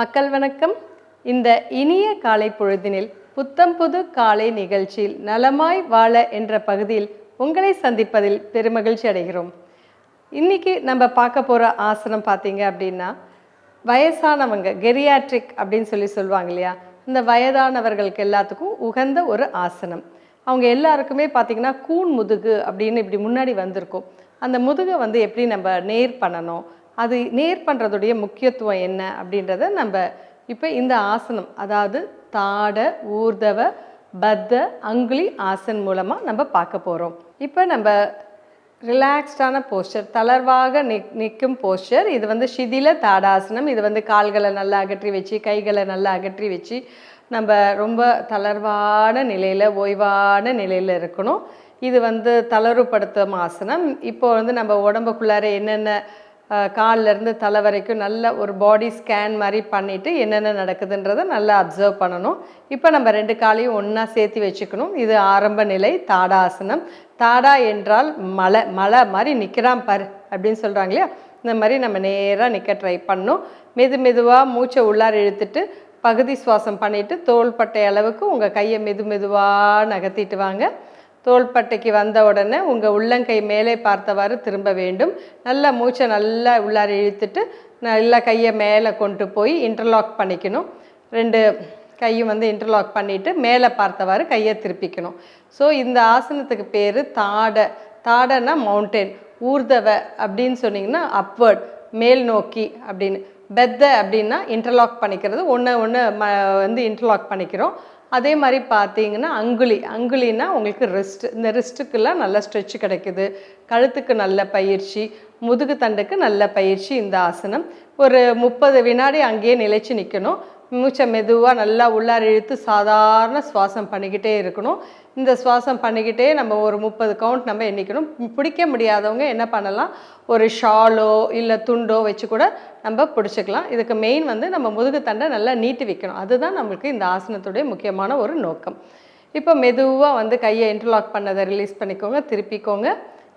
மக்கள் வணக்கம். இந்த இனிய காலை பொழுதினில் புத்தம் புது காலை நிகழ்ச்சியில் நலமாய் வாழ என்ற பகுதியில் உங்களை சந்திப்பதில் பெருமகிழ்ச்சி அடைகிறோம். இன்னைக்கு நம்ம பார்க்க போகிற ஆசனம் பார்த்தீங்க அப்படின்னா வயசானவங்க கெரியாட்ரிக் அப்படின்னு சொல்லி சொல்லுவாங்க இல்லையா? இந்த வயதானவர்களுக்கு எல்லாத்துக்கும் உகந்த ஒரு ஆசனம். அவங்க எல்லாருக்குமே பார்த்திங்கன்னா கூன் முதுகு அப்படின்னு இப்படி முன்னாடி வந்திருக்கும். அந்த முதுகை வந்து எப்படி நம்ம நேர் பண்ணணும்? அது நேர் பண்ணுறதுடைய முக்கியத்துவம் என்ன அப்படின்றத நம்ம இப்போ இந்த ஆசனம் அதாவது தாட ஊர்தவ பத்த அங்குலி ஆசன் மூலமாக நம்ம பார்க்க போகிறோம் இப்போ நம்ம ரிலாக்ஸ்டான போஸ்டர் தளர்வாக நிக் நிற்கும் போஸ்டர் இது வந்து ஷிதில தாடாசனம் இது வந்து கால்களை நல்லா அகற்றி வச்சு கைகளை நல்லா அகற்றி வச்சு நம்ம ரொம்ப தளர்வான நிலையில் ஓய்வான நிலையில் இருக்கணும். இது வந்து தளர்வுபடுத்தும் ஆசனம். இப்போ வந்து நம்ம உடம்புக்குள்ளார என்னென்ன காலிலேருந்து கால்ல இருந்து தலை வரைக்கும் நல்ல ஒரு பாடி ஸ்கேன் மாதிரி பண்ணிவிட்டு என்னென்ன நடக்குதுன்றதை நல்லா அப்சர்வ் பண்ணணும். இப்போ நம்ம ரெண்டு காலையும் ஒன்றா சேர்த்து வச்சுக்கணும். இது ஆரம்ப நிலை தாடாசனம். தாடா என்றால் மலை மலை மாதிரி நிற்கிறான் பாரு அப்படின்னு சொல்கிறாங்க இல்லையா? இந்த மாதிரி நம்ம நேராக நிற்க ட்ரை பண்ணணும். மெது மெதுவாக மூச்சை உள்ளார இழுத்துட்டு பகுதி சுவாசம் பண்ணிவிட்டு தோள்பட்டை அளவுக்கு உங்கள் கையை மெது மெதுவாக நகர்த்திட்டு வாங்க. தோள்பட்டைக்கு வந்த உடனே உங்கள் உள்ளங்கை மேலே பார்த்தவாறு திரும்ப வேண்டும். நல்லா மூச்சை நல்லா உள்ளார இழுத்துட்டு நல்லா கையை மேலே கொண்டு போய் இன்டர்லாக் பண்ணிக்கணும். ரெண்டு கையும் வந்து இன்டர்லாக் பண்ணிவிட்டு மேலே பார்த்தவாறு கையை திருப்பிக்கணும். ஸோ இந்த ஆசனத்துக்கு பேர் தாடை. தாடைன்னா மவுண்டெயின் ஊர்தவ அப்படின்னு சொன்னிங்கன்னா அப்வர்ட் மேல் நோக்கி அப்படின்னு. பெத்த அப்படின்னா இன்டர்லாக் பண்ணிக்கிறது. ஒன்று ஒன்று ம வந்து இன்டர்லாக் பண்ணிக்கிறோம். அதே மாதிரி பார்த்தீங்கன்னா அங்குலி அங்குலினா உங்களுக்கு ரிஸ்ட் இந்த ரிஸ்ட்டுக்கெல்லாம் நல்ல ஸ்ட்ரெச் கிடைக்குது. கழுத்துக்கு நல்ல பயிற்சி முதுகு தண்டுக்கு நல்ல பயிற்சி இந்த ஆசனம். ஒரு முப்பது வினாடி அங்கேயே நிலைச்சு நிற்கணும் மூச்சை மெதுவாக நல்லா உள்ளார இழுத்து சாதாரண சுவாசம் பண்ணிக்கிட்டே இருக்கணும். இந்த சுவாசம் பண்ணிக்கிட்டே நம்ம ஒரு முப்பது கவுண்ட் நம்ம எண்ணிக்கணும். பிடிக்க முடியாதவங்க என்ன பண்ணலாம்? ஒரு ஷாலோ இல்லை துண்டோ வச்சு கூட நம்ம பிடிச்சிக்கலாம். இதுக்கு மெயின் வந்து நம்ம முதுகு தண்டை நல்லா நீட்டி வைக்கணும். அதுதான் நம்மளுக்கு இந்த ஆசனத்துடைய முக்கியமான ஒரு நோக்கம். இப்போ மெதுவாக வந்து கையை இன்டர்லாக் பண்ணதை ரிலீஸ் பண்ணிக்கோங்க. திருப்பிக்கோங்க.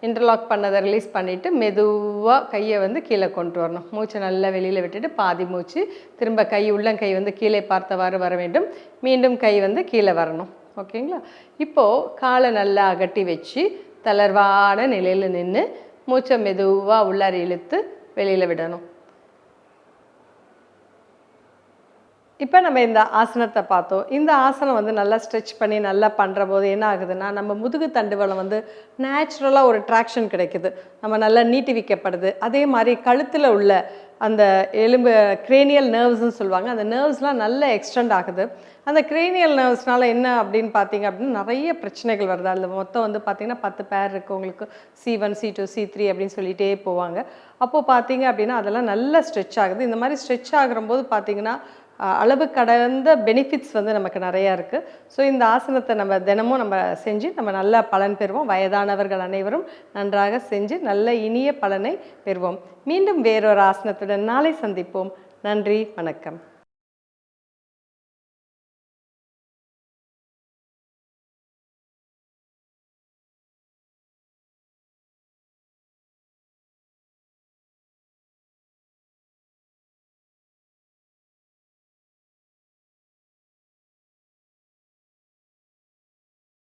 இன்டர்லாக் பண்ணதை ரிலீஸ் பண்ணிவிட்டு மெதுவாக கையை வந்து கீழே கொண்டு வரணும். மூச்சை நல்லா வெளியில் விட்டுட்டு பாதி மூச்சு. திரும்ப கை உள்ளங்கை வந்து கீழே பார்த்தவாறு வர வேண்டும். மீண்டும் கை வந்து கீழே வரணும். ஓகேங்களா? இப்போது காலை நல்லா அகட்டி வச்சு தளர்வான நிலையில் நின்று மூச்சை மெதுவாக உள்ளார இழுத்து வெளியில் விடணும். இப்போ நம்ம இந்த ஆசனத்தை பார்த்தோம். இந்த ஆசனம் வந்து நல்லா ஸ்ட்ரெச் பண்ணி நல்லா பண்ணுற போது என்ன ஆகுதுன்னா நம்ம முதுகு தண்டுவலம் வந்து நேச்சுரலாக ஒரு ட்ராக்ஷன் கிடைக்குது. நம்ம நல்லா நீட்டி வைக்கப்படுது அதே மாதிரி கழுத்தில் உள்ள அந்த எலும்பு கிரேனியல் நர்வ்ஸ்ன்னு சொல்லுவாங்க. அந்த நர்வ்ஸ்லாம் நல்லா எக்ஸ்டெண்ட் ஆகுது. அந்த கிரேனியல் நர்வ்ஸ்னால என்ன அப்படின்னு பார்த்தீங்க அப்படின்னா நிறைய பிரச்சனைகள் வருது. அதில் மொத்தம் வந்து பார்த்தீங்கன்னா பத்து பேர் இருக்குது உங்களுக்கு C one C two C three அப்படின்னு சொல்லிகிட்டே போவாங்க. அப்போது பார்த்தீங்க அப்படின்னா அதெல்லாம் நல்லா ஸ்ட்ரெச் ஆகுது. இந்த மாதிரி ஸ்ட்ரெச் ஆகிற போது பார்த்திங்கன்னா அளவு கடந்த பெனிஃபிட்ஸ் வந்து நமக்கு நிறையா இருக்குது ஸோ இந்த ஆசனத்தை நம்ம தினமும் நம்ம செஞ்சு நம்ம நல்ல பலன் பெறுவோம். வயதானவர்கள் அனைவரும் நன்றாக செஞ்சு நல்ல இனிய பலனை பெறுவோம். மீண்டும் வேறொரு ஆசனத்துடன் நாளை சந்திப்போம். நன்றி வணக்கம்.